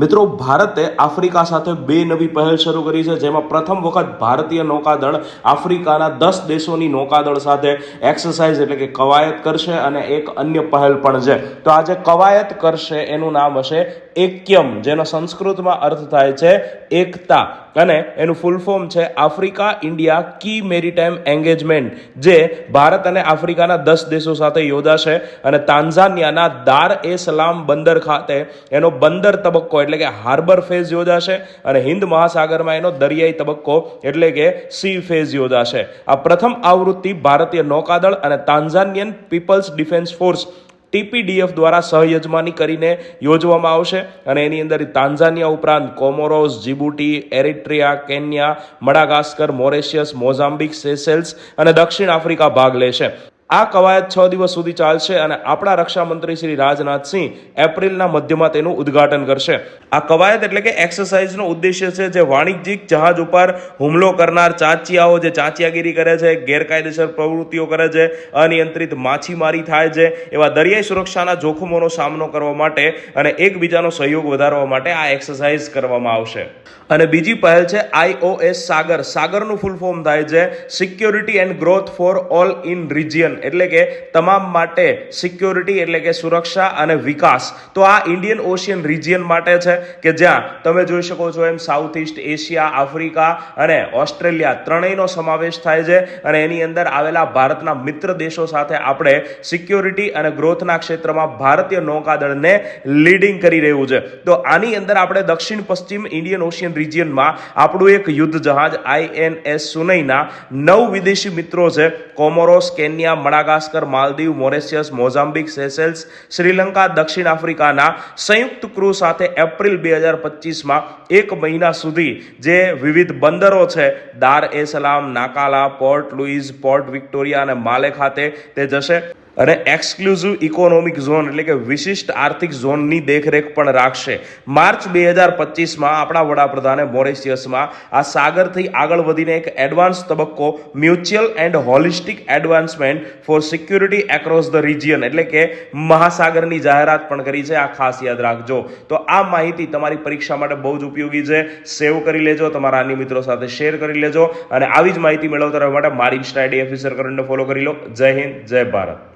મિત્રો, ભારતે આફ્રિકા સાથે બે નવી પહેલ શરૂ કરી છે, જેમાં પ્રથમ વખત ભારતીય નૌકાદળ આફ્રિકાના દસ દેશોની નૌકાદળ સાથે એક્સરસાઇઝ એટલે કે કવાયત કરશે અને એક અન્ય પહેલ પણ છે. તો આ જે કવાયત કરશે એનું નામ હશે એક્યમ, જેનો સંસ્કૃતમાં અર્થ થાય છે એકતા. અને એનું ફૂલ ફોર્મ છે Africa India key maritime engagement જે ભારત અને આફ્રિકાના દસ દેશો સાથે યોજાશે અને તાન્ઝાનિયાના દાર એ સલામ બંદર ખાતે એનો બંદર તબક્કો એટલે કે હાર્બર ફેઝ યોજાશે અને હિન્દ મહાસાગરમાં એનો દરિયાઈ તબક્કો એટલે કે સી ફેઝ યોજાશે. આ પ્રથમ આવૃત્તિ ભારતીય નૌકાદળ અને Tanzanian people's defence force TPDF દ્વારા સહયજમાની કરીને યોજવામાં આવશે અને એની અંદર તાન્ઝાનિયા ઉપરાંત Comoros Djibouti, Eritrea, Kenya, Madagascar, Mauritius, Mozambique, Seychelles અને દક્ષિણ આફ્રિકા ભાગ લેશે. આ કવાયત છ દિવસ સુધી ચાલશે અને આપણા રક્ષામંત્રી શ્રી રાજનાથસિંહ એપ્રિલના મધ્યમાં તેનું ઉદ્ઘાટન કરશે. આ કવાયત એટલે કે એક્સરસાઇઝનો ઉદ્દેશ્ય છે જે વાણિજ્યિક જહાજ ઉપર હુમલો કરનાર ચાંચિયાઓ જે ચાંચિયાગીરી કરે છે, ગેરકાયદેસર પ્રવૃત્તિઓ કરે છે, અનિયંત્રિત માછીમારી થાય છે, એવા દરિયાઈ સુરક્ષાના જોખમોનો સામનો કરવા માટે અને એકબીજાનો સહયોગ વધારવા માટે આ એક્સરસાઇઝ કરવામાં આવશે. અને બીજી પહેલ છે આઈઓએસ સાગર. સાગરનું ફૂલ ફોર્મ થાય છે security and growth for all in region એટલે કે તમામ માટે સિક્યોરિટી એટલે કે સુરક્ષા અને વિકાસ. તો આ ઇન્ડિયન ઓશિયન રિજિયન માટે છે કે જ્યાં તમે જોઈ શકો છો એમ સાઉથ ઇસ્ટ એશિયા આફ્રિકા અને ઓસ્ટ્રેલિયા ત્રણેયનો સમાવેશ થાય છે અને એની અંદર આવેલા ભારતના મિત્ર દેશો સાથે આપણે સિક્યોરિટી અને ગ્રોથના ક્ષેત્રમાં ભારતીય નૌકાદળને લીડિંગ કરી રહ્યું છે. તો આની અંદર આપણે દક્ષિણ પશ્ચિમ ઇન્ડિયન ઓશિયન રિજિયનમાં આપણું એક યુદ્ધ જહાજ આઈએનએસ સુનૈના નવ વિદેશી મિત્રો છે Comoros Kenya Madagascar, Maldives, Mauritius, Mozambique, Seychelles, Sri Lanka, દક્ષિણ આફ્રિકાના સંયુક્ત ક્રૂ સાથે એપ્રિલ બે હજાર પચીસમાં એક મહિના સુધી જે વિવિધ બંદરો છે દાર એ સલામ Nacala, port Louis port Victoria અને માલે ખાતે તે જશે. અને એક્સક્લુઝિવ ઇકોનોમિક ઝોન એટલે કે વિશિષ્ટ આર્થિક ઝોનની દેખરેખ પણ રાખશે. માર્ચ બે હજાર પચીસમાં આપણા વડાપ્રધાને મોરેશિયસમાં આ સાગરથી આગળ વધીને એક એડવાન્સ તબક્કો mutual and holistic advancement for security across the region એટલે કે મહાસાગરની જાહેરાત પણ કરી છે, આ ખાસ યાદ રાખજો. તો આ માહિતી તમારી પરીક્ષા માટે બહુ જ ઉપયોગી છે. સેવ કરી લેજો, તમારા અન્ય મિત્રો સાથે શેર કરી લેજો. અને આવી જ માહિતી મેળવતા રહેવા માટે મારી ઇન્સ્ટા આઈડી ઓફિસર કરીને ફોલો કરી લો. જય હિન્દ, જય ભારત.